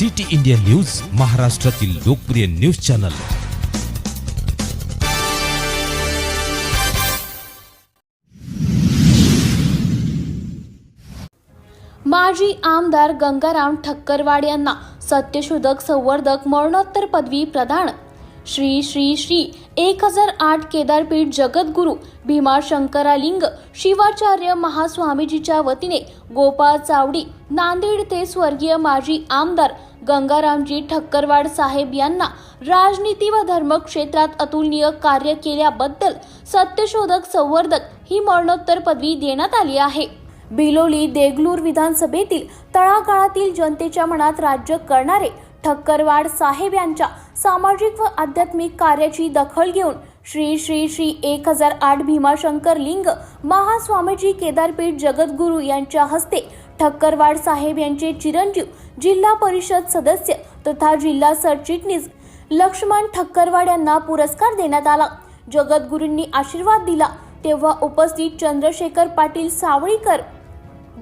City India news महाराष्ट्रातील लोकप्रिय news channel. माजी आमदार गंगाराम ठक्करवाड यांना सत्यशोधक संवर्धक मरणोत्तर पदवी प्रदान. श्री श्री श्री एक हजार आठ केदारपीठ जगद्गुरू भीमाशंकरालिंग शिवाचार्य महास्वामीजीच्या वतीने गोपाळ चावडी नांदेड ते स्वर्गीय माजी आमदार गंगारामजी ठक्करवाड साहेब यांना राजनीती व धर्म क्षेत्रात अतुलनीय कार्य केल्याबद्दल सत्यशोधक संवर्धक ही मरणोत्तर पदवी देण्यात आली आहे. बिलोली देगलूर विधानसभेतील तळागाळातील जनतेच्या मनात राज्य करणारे ठक्करवाड साहेब यांच्या सामाजिक व आध्यात्मिक कार्याची दखल घेऊन श्री श्री श्री एक हजार आठ भीमाशंकर लिंग महास्वामीजी केदारपीठ जगद्गुरू यांच्या हस्ते ठक्करवाड साहेब यांचे चिरंजीव जिल्हा परिषद सदस्य तथा जिल्हा सरचिटणीस लक्ष्मण ठक्करवाड यांना पुरस्कार देण्यात आला. जगद्गुरूंनी आशीर्वाद दिला. तेव्हा उपस्थित Chandrashekhar Patil Savalikar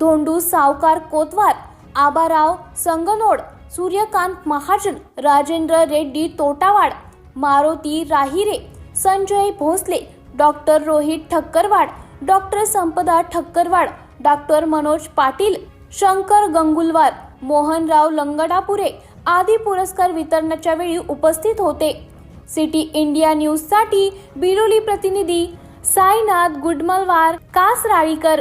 Dhondu Savkar Kotwar Abarao Sangnod Suryakant Mahajan Rajendra Reddy Totawad Maruti Rahire Sanjay Bhosale doctor Rohit Thakkarwad doctor Sampada Thakkarwad doctor Manoj Patil Shankar Gangulwar Mohanrao Langdapure आदी पुरस्कार वितरणाच्या वेळी उपस्थित होते. सिटी इंडिया न्यूजसाठी प्रतिनिधी साईनाथ गुडमलवार कासराळीकर